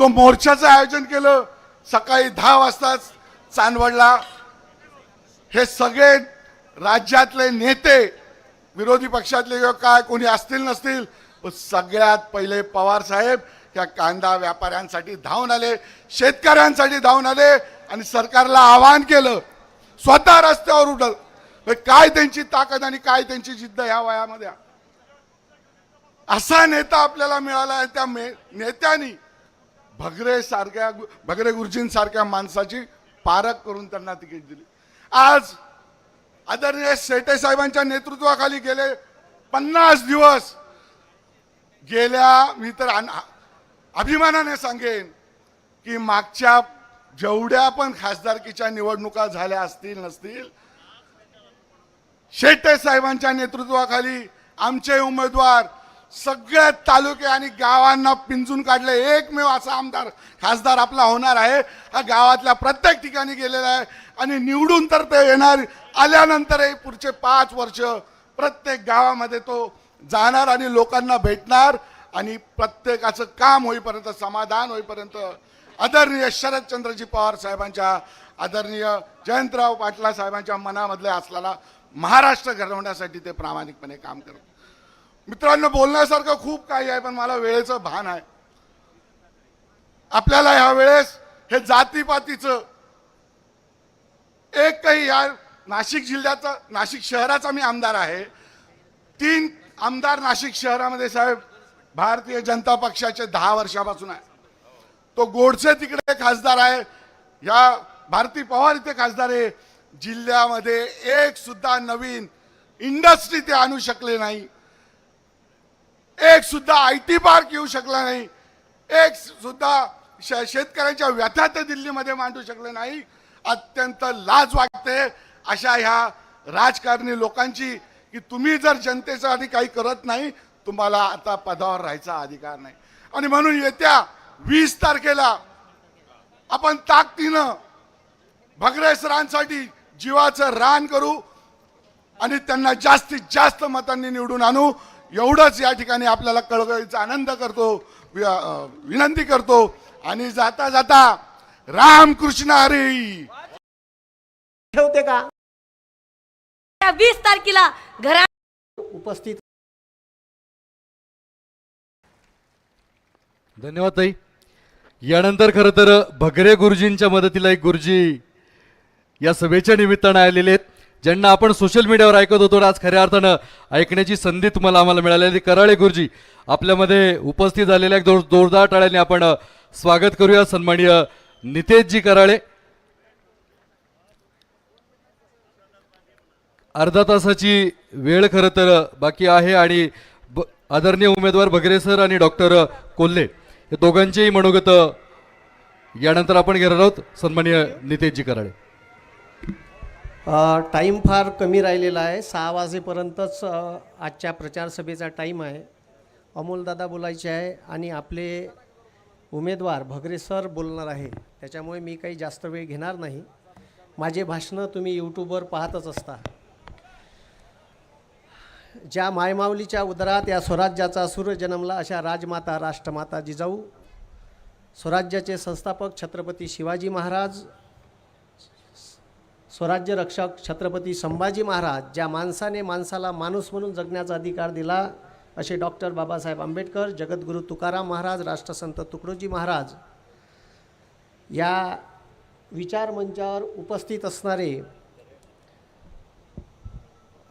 तो मोर्चाचं आयोजन केलं. सकाळी दहा वाजता चांदवडला हे सगळे राज्यातले नेते विरोधी पक्षातले किंवा काय कोणी असतील नसतील पण सगळ्यात पहिले पवार साहेब या कांदा व्यापाऱ्यांसाठी धावून आले शेतकऱ्यांसाठी धावून आले आणि सरकारला आवाहन केलं. स्वतः रस्त्यावर उठल. काय त्यांची ताकद आणि काय त्यांची जिद्द ह्या वयामध्ये? असा नेता आपल्याला मिळाला आहे त्या ने नेत्यांनी भगरे सारख्या भगरे गुरुजींसारख्या माणसाची पारख करून त्यांना तिकीट दिली. आज आदरणीय शेटे साहेबांच्या नेतृत्वाखाली गेले पन्नास दिवस. गेल्या मी तर अभिमानाने सांगेन की मागच्या जेवढ्या पण खासदारकीच्या निवडणुका झाल्या असतील नसतील शेट्टे साहेबांच्या नेतृत्वाखाली आमचे उमेदवार सगळ्या तालुके आणि गावांना पिंजून काढलं. एकमेव असा आमदार खासदार आपला होणार आहे. हा गावातल्या प्रत्येक ठिकाणी गेलेला आहे. आणि निवडून तर ते येणार आल्यानंतरही पुढचे पाच वर्ष प्रत्येक गावामध्ये तो जाणार आणि लोकांना भेटणार. आणि प्रत्येकाचं काम होईपर्यंत समाधान होईपर्यंत आदरणीय शरदचंद्रजी पवार साहेबांच्या आदरणीय जयंतराव पाटला साहेबांच्या मनामधले असलेला महाराष्ट्र घडवण्यासाठी ते प्रामाणिकपणे काम करत मित्रांनो बोलण्यासारखं खूप काही आहे पण मला वेळेचं भान आहे. आपल्याला ह्या वेळेस हे जातीपातीचं एक काही या नाशिक जिल्ह्याचा नाशिक शहराचा मी आमदार आहे. तीन आमदार नाशिक शहरामध्ये साहेब भारतीय जनता पक्षाचे दहा वर्षापासून आहे. तो गोडसे तिकडे खासदार आहे. या भारती पवार इथे खासदार आहे. जिल्ह्यामध्ये एक सुद्धा नवीन इंडस्ट्री ते आणू शकले नाही. एक सुद्धा आय टी पार्क येऊ शकला नाही. एक सुद्धा शेतकऱ्यांच्या व्यथा ते दिल्लीमध्ये मांडू शकले नाही. अत्यंत लाज वाटते अशा ह्या राजकारणी लोकांची की तुम्ही जर जनतेसाठी काही करत नाही तुम्हाला आता पदावर राहायचा अधिकार नाही. आणि म्हणून येत्या वीस तारखेला आपण ताकदीनं भगरे सरांसाठी जीवाचं रान करू आणि त्यांना जास्तीत जास्त मतांनी निवडून आणू. एवढंच या ठिकाणी आपल्याला कळकळीचा आनंद करतो विनंती करतो. आणि जाता जाता रामकृष्ण हरी. ठेवते का? वीस तारखेला घरा उपस्थित धन्यवाद ताई. यानंतर खरं तर भगरे गुरुजींच्या मदतीला एक गुरुजी या सभेच्या निमित्तानं आलेले आहेत. ज्यांना आपण सोशल मीडियावर ऐकत होतो आज खऱ्या अर्थानं ऐकण्याची संधी तुम्हाला आम्हाला मिळालेली कराळे गुरुजी आपल्यामध्ये उपस्थित झालेल्या एक जोर जोरदार टाळ्याने आपण स्वागत करूया. सन्माननीय नितेशजी कराळे. अर्धा तासाची वेळ खरं तर बाकी आहे आणि ब- आदरणीय उमेदवार भगरे सर आणि डॉक्टर कोल्हे हे दोघांचेही मनोगत यानंतर आपण घेणार आहोत. सन्माननीय नितेशजी कराळे. टाईम फार कमी राहिलेला आहे. सहा वाजेपर्यंतच आजच्या प्रचारसभेचा टाईम आहे. अमोलदादा बोलायचे आहे आणि आपले उमेदवार भगरे सर बोलणार आहे. त्याच्यामुळे मी काही जास्त वेळ घेणार नाही. माझे भाषणं तुम्ही यूट्यूबवर पाहतच असता. ज्या मायमाऊलीच्या उदरात या स्वराज्याचा सूर्य जन्मला अशा राजमाता राष्ट्रमाता जिजाऊ स्वराज्याचे संस्थापक छत्रपती शिवाजी महाराज स्वराज्य रक्षक छत्रपती संभाजी महाराज ज्या माणसाने माणसाला माणूस म्हणून जगण्याचा अधिकार दिला असे डॉक्टर बाबासाहेब आंबेडकर जगद्गुरू तुकाराम महाराज राष्ट्रसंत तुकडोजी महाराज. या विचारमंचावर उपस्थित असणारे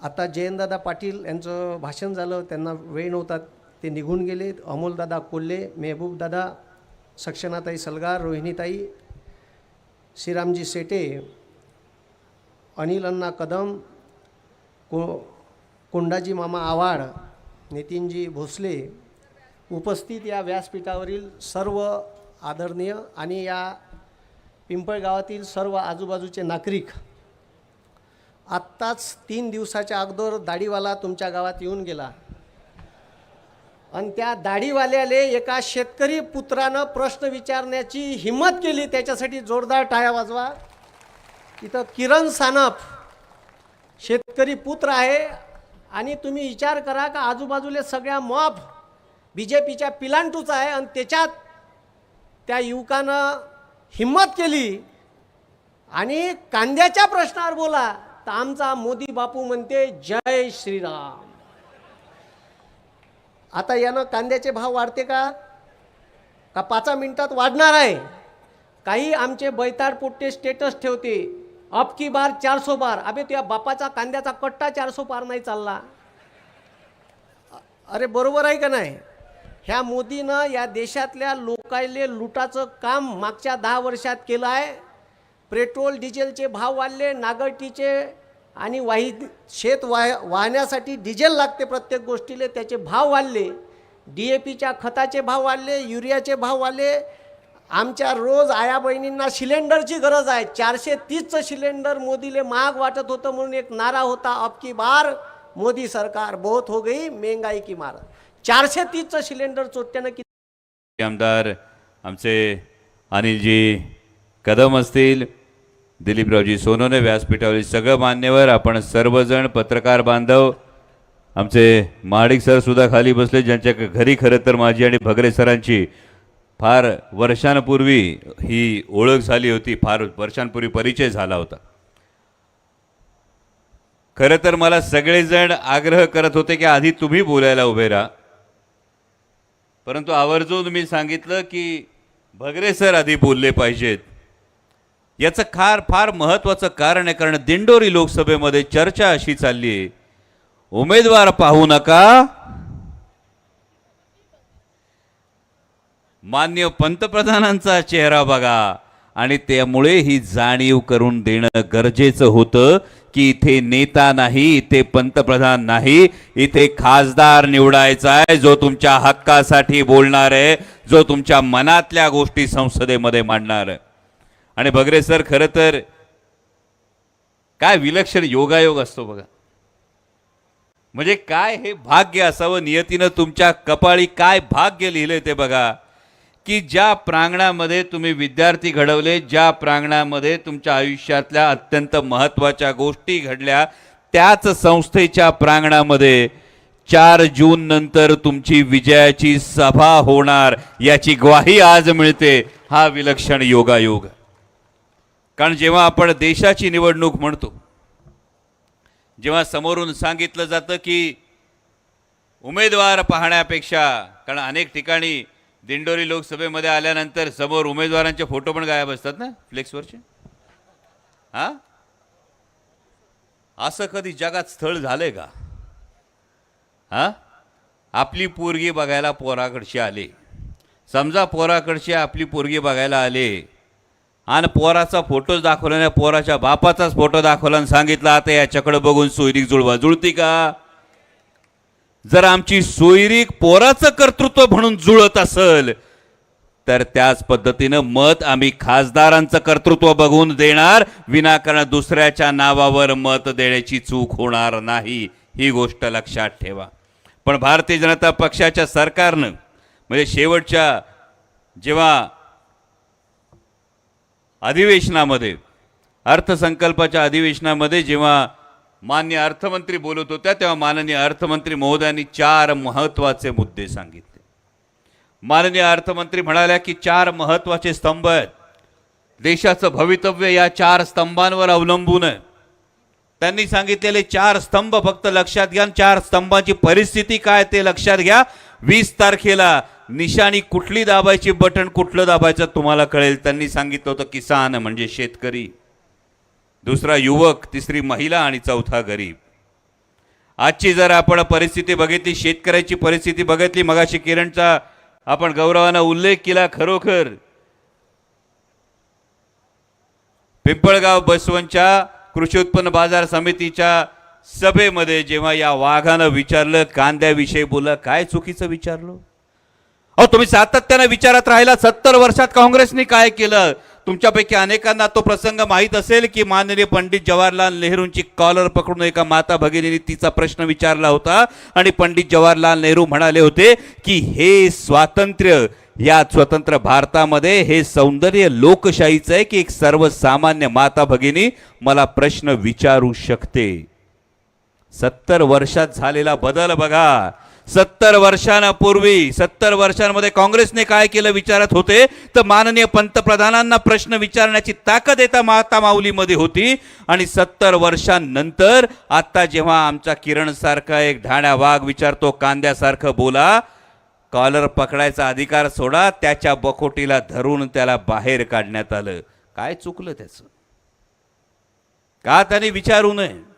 आता जयंतदादा पाटील यांचं भाषण झालं त्यांना वेळ नव्हता ते निघून गेले. अमोलदादा कोल्हे मेहबूबदादा सक्षनाताई सलगार रोहिणीताई श्रीरामजी सेटे अनिल अण्णा कदम को कोंडाजी मामा आवाड नितीनजी भोसले उपस्थित या व्यासपीठावरील सर्व आदरणीय आणि या पिंपळगावातील सर्व आजूबाजूचे नागरिक आत्ताच तीन दिवसाच्या अगोदर दाढीवाला तुमच्या गावात येऊन गेला. आणि त्या दाढीवाल्याले एका शेतकरी पुत्रानं प्रश्न विचारण्याची हिंमत केली त्याच्यासाठी जोरदार टाळ्या वाजवा. इथं किरण सानप शेतकरी पुत्र आहे. आणि तुम्ही विचार करा का आजूबाजूला सगळ्या मॉब बी जे पीच्या पिलांटूचा आहे. आणि त्याच्यात त्या युवकानं हिंमत केली. आणि कांद्याच्या प्रश्नावर बोला. तर आमचा मोदी बापू म्हणते जय श्रीराम. आता यानं कांद्याचे भाव वाढते का? का पाच मिनिटात वाढणार आहे? काही आमचे बैताड पोट्टे स्टेटस ठेवते. अब की बार चारसो बार. अबे तुझ्या बापाचा कांद्याचा कट्टा चारसो पार नाही चालला. अरे बरोबर आहे का नाही? ह्या मोदीनं या देशातल्या लोकायले लुटाचं काम मागच्या दहा वर्षात केलं आहे. पेट्रोल डिझेलचे भाव वाढले नागरटीचे आणि वाही शेत वाह वाहण्यासाठी डिझेल लागते प्रत्येक गोष्टीले त्याचे भाव वाढले. डी ए पीच्या खताचे भाव वाढले युरियाचे भाव वाढले. आमच्या रोज आया बहिणींना सिलेंडरची गरज आहे. चारशे तीसचं सिलेंडर मोदीले महाग वाटत होतं म्हणून एक नारा होता. अब की बार मोदी सरकार बहुत हो गई महंगाई की मार. चारशे तीसचं सिलेंडर चोट्यानं किती? आमदार आमचे अनिलजी कदम असतील दिलीपरावजी सोनोने व्यासपीठावरील सगळं मान्यवर आपण सर्वजण पत्रकार बांधव आमचे महाडिक सर सुद्धा खाली बसले ज्यांच्या घरी खरं तर माझी आणि भगरे सरांची फार वर्षांपूर्वी ही ओळख झाली होती फार वर्षांपूर्वी परिचय झाला होता. खरं तर मला सगळेजण आग्रह करत होते की आधी तुम्ही बोलायला उभे राहा. परंतु आवर्जून मी सांगितलं की भगरे सर आधी बोलले पाहिजेत. याचं फार फार महत्वाचं कारण आहे कारण दिंडोरी लोकसभेमध्ये चर्चा अशी चालली आहे. उमेदवार पाहू नका. मान्य पंतप्रधानांचा चेहरा बघा. आणि त्यामुळे ही जाणीव करून देणं गरजेचं होतं की इथे नेता नाही इथे पंतप्रधान नाही इथे खासदार निवडायचा आहे जो तुमच्या हक्कासाठी बोलणार आहे जो तुमच्या मनातल्या गोष्टी संसदेमध्ये मांडणार आहे. आणि बगरे सर खरं तर काय विलक्षण योगायोग असतो बघा. म्हणजे काय हे भाग्य असावं नियतीनं तुमच्या कपाळी काय भाग्य लिहिलंय ते बघा. की ज्या प्रांगणामध्ये तुम्ही विद्यार्थी घडवले ज्या प्रांगणामध्ये तुमच्या आयुष्यातल्या अत्यंत महत्त्वाच्या गोष्टी घडल्या त्याच संस्थेच्या प्रांगणामध्ये चार जून नंतर तुमची विजयाची सभा होणार याची ग्वाही आज मिळते हा विलक्षण योगायोग. कारण जेव्हा आपण देशाची निवडणूक म्हणतो जेव्हा समोरून सांगितलं जातं की उमेदवार पाहण्यापेक्षा कारण अनेक ठिकाणी दिंडोरी लोकसभेमध्ये आल्यानंतर समोर उमेदवारांचे फोटो पण गायब असतात ना फ्लेक्सवरचे? हा? असं कधी जगात स्थळ झालंय का? हां? आपली पोरगी बघायला पोराकडचे आले. समजा पोराकडचे आपली पोरगी बघायला आले. आणि पोराचा फोटोच दाखवला नाही पोराच्या बापाचाच फोटो दाखवला आणि सांगितलं आता याच्याकडे बघून सोयरीक जुळवा. जुळती का? जर आमची सोयरीक पोराचं कर्तृत्व म्हणून जुळत असेल तर त्याच पद्धतीनं मत आम्ही खासदारांचं कर्तृत्व बघून देणार विनाकारण दुसऱ्याच्या नावावर मत देण्याची चूक होणार नाही. ही गोष्ट लक्षात ठेवा. पण भारतीय जनता पक्षाच्या सरकारनं म्हणजे शेवटच्या जेव्हा अधिवेशनामध्ये अर्थसंकल्पाच्या अधिवेशनामध्ये जेव्हा मान्य अर्थमंत्री बोलत होत्या तेव्हा माननीय अर्थमंत्री महोदयांनी चार महत्त्वाचे मुद्दे सांगितले. माननीय अर्थमंत्री म्हणाल्या की चार महत्त्वाचे स्तंभ आहेत. देशाचं भवितव्य या चार स्तंभांवर अवलंबून आहे. त्यांनी सांगितलेले चार स्तंभ फक्त लक्षात घ्या आणि चार स्तंभाची परिस्थिती काय ते लक्षात घ्या. वीस तारखेला निशाणी कुठली दाबायची बटन कुठलं दाबायचं तुम्हाला कळेल. त्यांनी सांगितलं होतं किसान म्हणजे शेतकरी. दुसरा युवक तिसरी महिला आणि चौथा गरीब. आजची जर आपण परिस्थिती बघितली शेतकऱ्याची परिस्थिती बघितली मगाशी किरणचा आपण गौरवानं उल्लेख केला खरोखर. पिंपळगाव बसवनच्या कृषी उत्पन्न बाजार समितीच्या सभेमध्ये जेव्हा या वाघानं विचारलं कांद्याविषयी बोललं काय चुकीचं विचारलं? अहो तुम्ही सातत्यानं विचारत राहिला सत्तर वर्षात काँग्रेसने काय केलं? तुमच्यापैकी अनेकांना तो प्रसंग माहीत असेल की माननीय पंडित जवाहरलाल नेहरूंची कॉलर पकडून एका माता भगिनीने तिचा प्रश्न विचारला होता. आणि पंडित जवाहरलाल नेहरू म्हणाले होते की हे स्वातंत्र्य या स्वतंत्र भारतामध्ये हे सौंदर्य लोकशाहीचं आहे की एक सर्वसामान्य माता भगिनी मला प्रश्न विचारू शकते? सत्तर वर्षात झालेला बदल बघा. सत्तर वर्षांपूर्वी सत्तर वर्षांमध्ये काँग्रेसने काय केलं विचारत होते? तर माननीय पंतप्रधानांना प्रश्न विचारण्याची ताकद येता माता माऊलीमध्ये होती. आणि सत्तर वर्षांनंतर आता जेव्हा आमचा किरण सारखा एक ढाण्या वाघ विचारतो कांद्यासारखं बोला कॉलर पकडायचा अधिकार सोडा त्याच्या बकोटीला धरून त्याला बाहेर काढण्यात आलं. काय चुकलं त्याचं? का त्याने विचारू नये?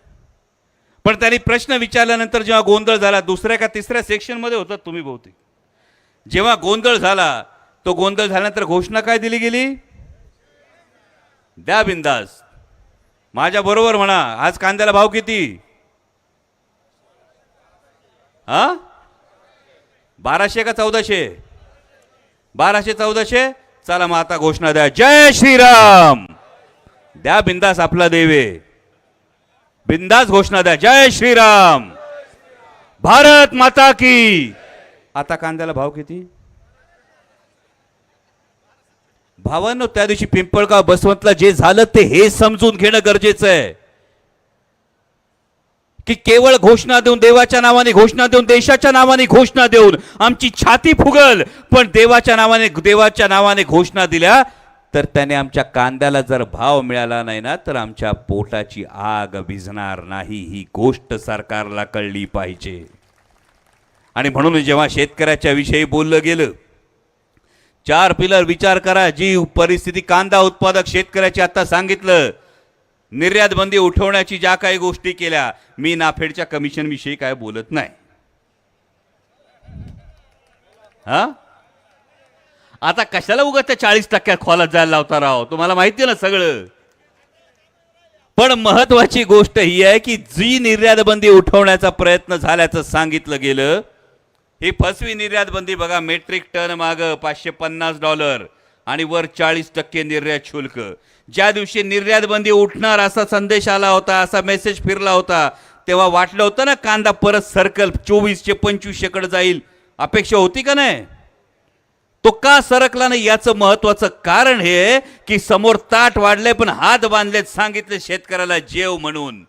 पण त्यांनी प्रश्न विचारल्यानंतर जेव्हा गोंधळ झाला दुसऱ्या का तिसऱ्या सेक्शनमध्ये होतात तुम्ही बहुतेक. जेव्हा गोंधळ झाला तो गोंधळ झाल्यानंतर घोषणा काय दिली गेली? द्या बिंदास. माझ्या बरोबर म्हणा आज कांद्याला भाव किती? हा? बाराशे का चौदाशे? बाराशे चौदाशे? चला मग आता घोषणा द्या. जय श्रीराम! द्या बिंदास आपला देवे. बिंदास घोषणा द्या. जय श्रीराम. भारत माता की. आता कांद्याला भाव किती? भावांनो त्या दिवशी पिंपळगाव बसवंतला जे झालं ते हे समजून घेणं गरजेचं आहे. की केवळ घोषणा देऊन देवाच्या नावाने घोषणा देऊन देशाच्या नावाने घोषणा देऊन आमची छाती फुगल पण देवाच्या नावाने देवाच्या नावाने घोषणा दिल्या तर त्याने आमच्या कांद्याला जर भाव मिळाला नाही ना तर आमच्या पोटाची आग भिजणार नाही. ही गोष्ट सरकारला कळली पाहिजे. आणि म्हणून जेव्हा शेतकऱ्याच्या विषयी बोललं गेलं चार पिलर विचार करा जी परिस्थिती कांदा उत्पादक शेतकऱ्याची आता सांगितलं निर्यात बंदी उठवण्याची ज्या काही गोष्टी केल्या मी नाफेडच्या कमिशन विषयी काय बोलत नाही. हा? आता कशाला उगा त्या चाळीस टक्क्यात खोलात जायला लावता राव? तुम्हाला माहिती ना सगळं? पण महत्वाची गोष्ट ही आहे की जी निर्यात बंदी उठवण्याचा प्रयत्न झाल्याचं सांगितलं गेलं ही फसवी निर्यात बंदी बघा मेट्रिक टन माग पाचशे पन्नास डॉलर आणि वर चाळीस टक्के निर्यात शुल्क. ज्या दिवशी निर्यात बंदी उठणार असा संदेश आला होता असा मेसेज फिरला होता तेव्हा वाटलं होतं ना कांदा परत सर्कल चोवीसशे पंचवीसशे कडे जाईल. अपेक्षा होती का नाही? तो का सरकला नाही याचं महत्वाचं कारण हे की समोर ताट वाढले पण हात बांधलेत सांगितले शेतकऱ्याला जेव म्हणून.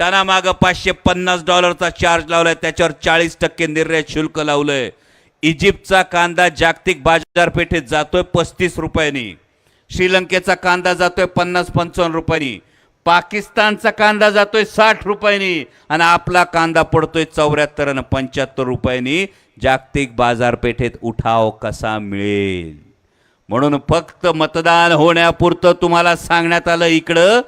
टनामाग पाचशे पन्नास डॉलरचा चार्ज लावलाय त्याच्यावर चाळीस टक्के निर्यात शुल्क लावलंय. इजिप्तचा कांदा जागतिक बाजारपेठेत जातोय पस्तीस रुपयांनी. श्रीलंकेचा कांदा जातोय पन्नास पंचावन्न रुपयांनी. पाकिस्तानचा कांदा जातोय साठ रुपयांनी. आणि आपला कांदा पडतोय चौऱ्याहत्तर आणि पंच्याहत्तर रुपयांनी. जागतिक बाजारपेठेत उठाव कसा मिळेल? म्हणून फक्त मतदान होण्यापुरतं तुम्हाला सांगण्यात आलं इकडं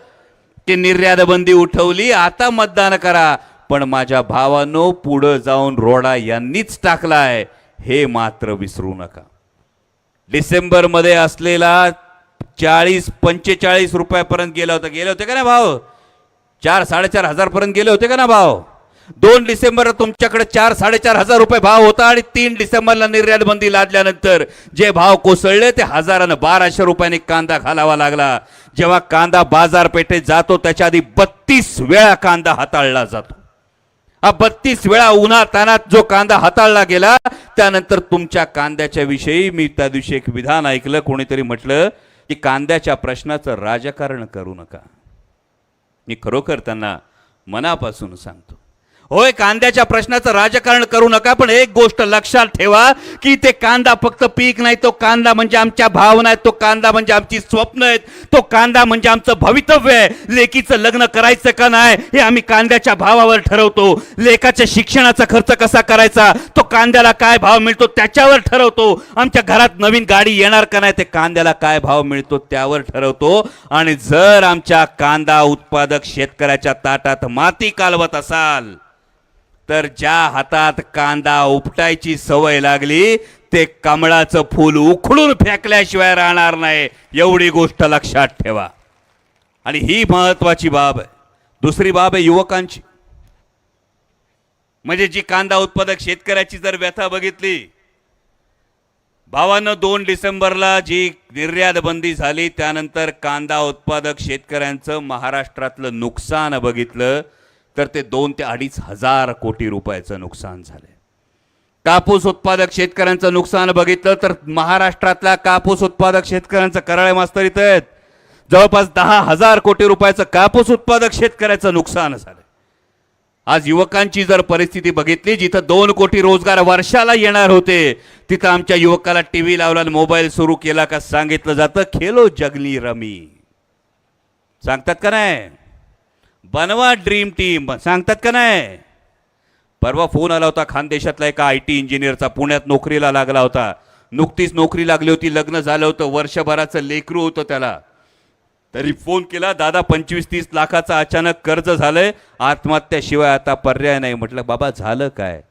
की निर्यात बंदी उठवली आता मतदान करा. पण माझ्या भावानो पुढं जाऊन रोडा यांनीच टाकलाय. हे मात्र विसरू नका. डिसेंबरमध्ये असलेला चाळीस पंचेचाळीस रुपयापर्यंत गेला होता. गेले होते का ना भाव? चार साडेचार हजारपर्यंत गेले होते का ना भाव? दोन डिसेंबर तुमच्याकडे चार साडेचार हजार रुपये भाव होता आणि तीन डिसेंबरला निर्यात बंदी लादल्यानंतर जे भाव कोसळले ते हजारानं बाराशे रुपयाने कांदा घालावा लागला. जेव्हा कांदा बाजारपेठेत जातो त्याच्या आधी बत्तीस वेळा कांदा हाताळला जातो. हा बत्तीस वेळा उन्हा तानात जो कांदा हाताळला गेला त्यानंतर तुमच्या कांद्याच्या विषयी मी त्या दिवशी एक विधान ऐकलं कोणीतरी म्हटलं की कांद्याच्या प्रश्नाचं राजकारण करू नका. मी खरोखर त्यांना मनापासून सांगतो. होय कांद्याच्या प्रश्नाचं राजकारण करू नका पण एक गोष्ट लक्षात ठेवा की ते कांदा फक्त पीक नाही तो कांदा म्हणजे आमच्या भावना आहेत तो कांदा म्हणजे आमची स्वप्न आहेत तो कांदा म्हणजे आमचं भवितव्य आहे. लेकीचं लग्न करायचं का नाही हे आम्ही कांद्याच्या भावावर ठरवतो. लेकाच्या शिक्षणाचा खर्च कसा करायचा तो कांद्याला काय भाव मिळतो त्याच्यावर ठरवतो. आमच्या घरात नवीन गाडी येणार का नाही ते कांद्याला काय भाव मिळतो त्यावर ठरवतो. आणि जर आमच्या कांदा उत्पादक शेतकऱ्याच्या ताटात माती कालवत असाल तर ज्या हातात कांदा उपटायची सवय लागली ते कमळाचं फूल उखडून फेकल्याशिवाय राहणार नाही. एवढी गोष्ट लक्षात ठेवा. आणि ही महत्वाची बाब आहे. दुसरी बाब आहे युवकांची. म्हणजे जी कांदा उत्पादक शेतकऱ्याची जर व्यथा बघितली भावानं दोन डिसेंबरला जी निर्यात बंदी झाली त्यानंतर कांदा उत्पादक शेतकऱ्यांचं महाराष्ट्रातलं नुकसान बघितलं तर ते दोन ते अडीच हजार कोटी रुपयाचं नुकसान झालं कापूस उत्पादक शेतकऱ्यांचं नुकसान बघितलं तर महाराष्ट्रातल्या कापूस उत्पादक शेतकऱ्यांचं कराळे मास्तर इथं आहेत. जवळपास दहा हजार कोटी रुपयाचं कापूस उत्पादक शेतकऱ्याचं नुकसान झालं आज युवकांची जर परिस्थिती बघितली जिथं दोन कोटी रोजगार वर्षाला येणार होते तिथं आमच्या युवकाला टी व्ही लावला आणि मोबाईल सुरू केला का सांगितलं जातं खेलो जगली रमी. सांगतात का नाही? बनवा ड्रीम टीम. सांगतात का नाही? परवा फोन आला होता खानदेशातला एका आय टी इंजिनियरचा. पुण्यात नोकरीला लागला होता. नुकतीच नोकरी लागली होती लग्न झालं होतं वर्षभराचं लेकरू होतं त्याला. तरी फोन केला दादा पंचवीस तीस लाखाचा अचानक कर्ज झालंय आत्महत्याशिवाय आता पर्याय नाही. म्हटलं बाबा झालं काय?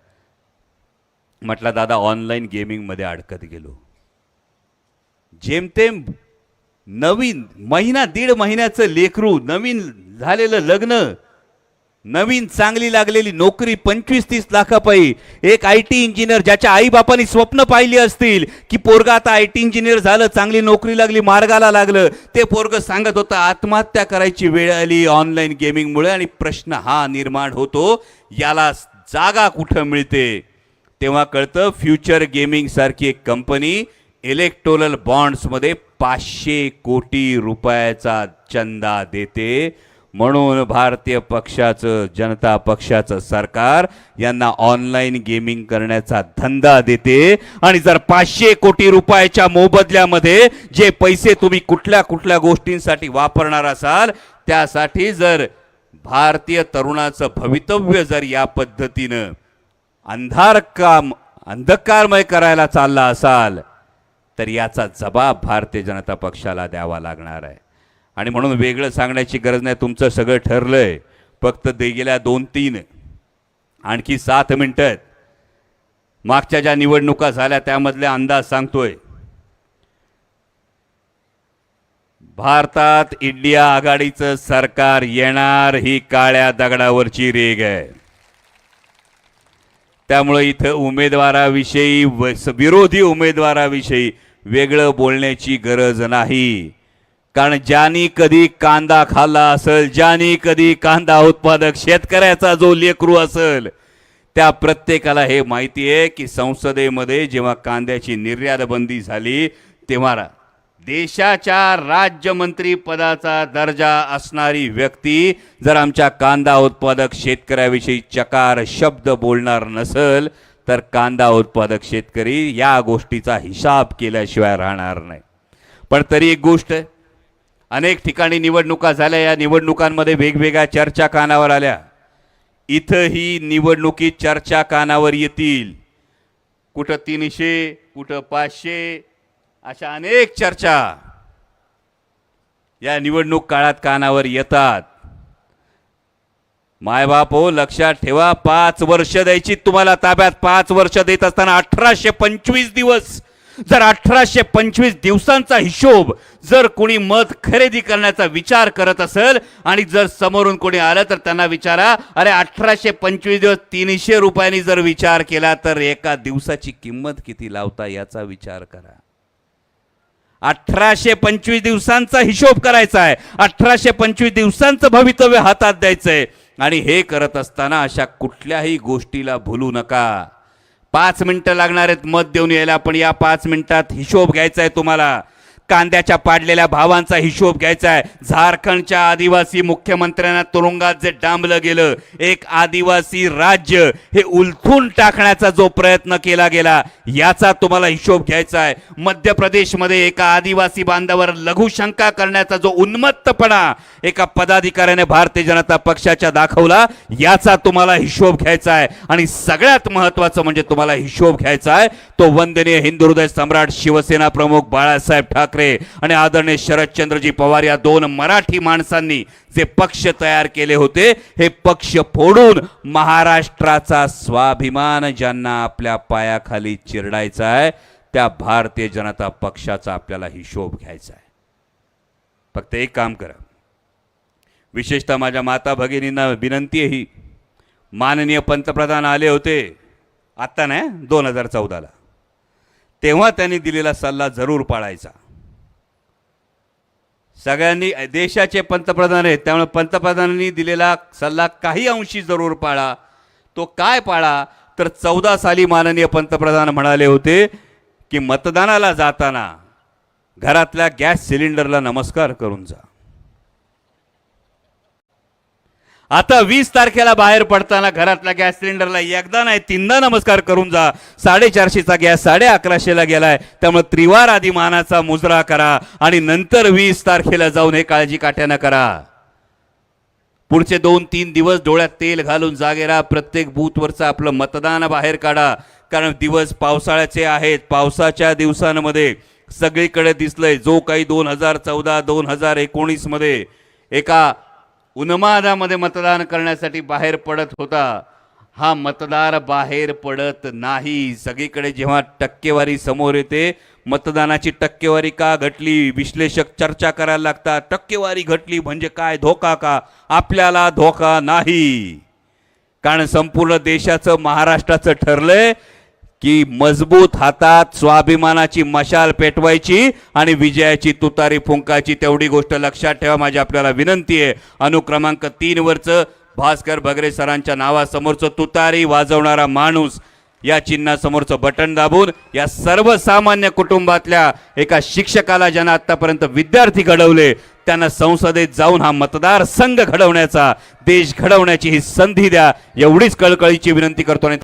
म्हटलं दादा ऑनलाईन गेमिंगमध्ये अडकत गेलो. जेमतेम नवीन महिना दीड महिन्याचं लेकरू नवीन झालेलं लग्न नवीन चांगली लागलेली नोकरी पंचवीस तीस लाखापायी. एक आय टी इंजिनियर ज्याच्या आईबापांनी स्वप्न पाहिली असतील की पोरगा आता आय टी इंजिनियर झालं चांगली नोकरी लागली मार्गाला लागलं. ते पोरग सांगत होतं आत्महत्या करायची वेळ आली ऑनलाईन गेमिंगमुळे आणि प्रश्न हा निर्माण होतो. याला जागा कुठं मिळते? तेव्हा कळतं फ्युचर गेमिंग सारखी एक कंपनी इलेक्टोरल बॉन्ड्समध्ये पाचशे कोटी रुपयाचा चंदा देते. म्हणून भारतीय पक्षाचं जनता पक्षाचं सरकार यांना ऑनलाईन गेमिंग करण्याचा धंदा देते. आणि जर पाचशे कोटी रुपयाच्या मोबदल्यामध्ये जे पैसे तुम्ही कुठल्या कुठल्या गोष्टींसाठी वापरणार असाल त्यासाठी जर भारतीय तरुणाचं भवितव्य जर या पद्धतीनं अंधार काम अंधकारमय करायला चालला असाल तर याचा जबाब भारतीय जनता पक्षाला द्यावा लागणार आहे. आणि म्हणून वेगळं सांगण्याची गरज नाही तुमचं सगळं ठरलं आहे फक्त दे गेल्या दोन तीन आणखी सात मिनटं. आहेत. मागच्या ज्या निवडणुका झाल्या त्यामधल्या अंदाज सांगतोय. भारतात इंडिया आघाडीचं सरकार येणार ही काळ्या दगडावरची रेग आहे. त्यामुळं इथं उमेदवाराविषयी व- स- विरोधी उमेदवाराविषयी वेगळं बोलण्याची गरज नाही. कारण ज्यानी कधी कांदा खाल्ला असेल ज्यानी कधी कांदा उत्पादक शेतकऱ्याचा जो लेकरू असेल त्या प्रत्येकाला हे माहिती आहे की संसदेमध्ये जेव्हा कांद्याची निर्यातबंदी झाली तेव्हा रा- देशाच्या राज्यमंत्री पदाचा दर्जा असणारी व्यक्ती जर आमच्या कांदा उत्पादक शेतकऱ्याविषयी चकार शब्द बोलणार नसेल तर कांदा उत्पादक शेतकरी या गोष्टीचा हिसाब केल्याशिवाय राहणार नाही. पण तरी एक गोष्ट अनेक ठिकाणी निवडणुका झाल्या या निवडणुकांमध्ये वेगवेगळ्या चर्चा कानावर आल्या. इथं ही निवडणुकीत चर्चा कानावर येतील. कुठं तीनशे कुठं पाचशे अशा अनेक चर्चा या निवडणूक काळात कानावर येतात. मायबाप हो लक्षात ठेवा पाच वर्ष द्यायची तुम्हाला ताब्यात. पाच वर्ष देत असताना अठराशे पंचवीस दिवस जर अठराशे पंचवीस दिवसांचा हिशोब जर कोणी मत खरेदी करण्याचा विचार करत असेल आणि जर समोरून कोणी आलं तर त्यांना विचारा अरे अठराशे पंचवीस दिवस तीनशे रुपयांनी जर विचार केला तर एका दिवसाची किंमत किती लावता याचा विचार करा. अठराशे पंचवीस दिवसांचा हिशोब करायचा आहे अठराशे पंचवीस दिवसांचं भवितव्य हातात द्यायचंय. आणि हे करत असताना अशा कुठल्याही गोष्टीला भुलू नका. पाच मिनिटं लागणार आहेत मत देऊन यायला पण या पाच मिनिटात हिशोब घ्यायचा आहे तुम्हाला. कांद्याच्या पाडलेल्या भावांचा हिशोब घ्यायचा आहे. झारखंडच्या आदिवासी मुख्यमंत्र्यांना तुरुंगात जे डांबलं गेलं एक आदिवासी राज्य हे उलथून टाकण्याचा जो प्रयत्न केला गेला याचा तुम्हाला हिशोब घ्यायचा आहे. मध्य प्रदेशमध्ये एका आदिवासी बांधावर लघुशंका करण्याचा जो उन्मत्तपणा एका पदाधिकाऱ्याने भारतीय जनता पक्षाच्या दाखवला याचा तुम्हाला हिशोब घ्यायचा आहे. आणि सगळ्यात महत्वाचं म्हणजे तुम्हाला हिशोब घ्यायचा आहे तो वंदनीय हिंदू हृदय सम्राट शिवसेना प्रमुख बाळासाहेब ठाकरे आणि आदरणीय शरदचंद्रजी पवार या दोन मराठी माणसांनी जे पक्ष तयार केले होते हे पक्ष फोडून महाराष्ट्राचा स्वाभिमान ज्यांना आपल्या पायाखाली चिरडायचा आहे त्या भारतीय जनता पक्षाचा आपल्याला हिशोब घ्यायचा आहे. फक्त एक काम करा. विशेषतः माझ्या माता भगिनींना विनंती आहे ही. माननीय पंतप्रधान आले होते आत्ता नाही दोन हजार चौदाला. तेव्हा त्यांनी दिलेला सल्ला जरूर पाळायचा. सगळ्यांनी देशाचे पंतप्रधान आहेत त्यामुळे पंतप्रधानांनी दिलेला सल्ला काही अंशी जरूर पाळा. तो काय पाळा? तर चौदा साली माननीय पंतप्रधान म्हणाले होते की मतदानाला जाताना घरातल्या गॅस सिलेंडरला नमस्कार करून जा. आता वीस तारखेला बाहेर पडताना घरातल्या गॅस सिलेंडरला एकदा नाही तीनदा नमस्कार करून जा. साडेचारशेचा गॅस साडे अकराशेला गेलाय. त्यामुळे त्रिवार आधी मानाचा मुजरा करा आणि नंतर वीस तारखेला जाऊन हे काळजी काट्यानं करा. पुढचे दोन तीन दिवस डोळ्यात तेल घालून जागे राहा. प्रत्येक बूथवरचं आपलं मतदान बाहेर काढा. कारण दिवस पावसाळ्याचे आहेत. पावसाच्या दिवसांमध्ये सगळीकडे दिसलंय. जो काही दोन हजार चौदा दोन हजार एकोणीसमध्ये एका उन्मादामध्ये मतदान करण्यासाठी बाहेर पडत होता. हा मतदार बाहेर पडत नाही. सगळीकडे जेव्हा टक्केवारी समोर येते मतदानाची टक्केवारी का घटली? विश्लेषक चर्चा करायला लागतात. टक्केवारी घटली म्हणजे काय? धोका का? आपल्याला धोका नाही. कारण संपूर्ण देशाचं महाराष्ट्राचं ठरलंय की मजबूत हातात स्वाभिमानाची मशाल पेटवायची आणि विजयाची तुतारी फुंकायची तेवढी गोष्ट लक्षात ठेवा. माझी आपल्याला विनंती आहे. अनुक्रमांक तीनवरचं भास्कर भगरे सरांच्या नावासमोरचं तुतारी वाजवणारा माणूस या चिन्हासमोरचं बटन दाबून या सर्वसामान्य कुटुंबातल्या एका शिक्षकाला ज्यांना आतापर्यंत विद्यार्थी घडवले त्यांना संसदेत जाऊन हा मतदार संघ घडवण्याचा देश घडवण्याची ही संधी द्या. एवढीच कळकळीची विनंती करतो आणि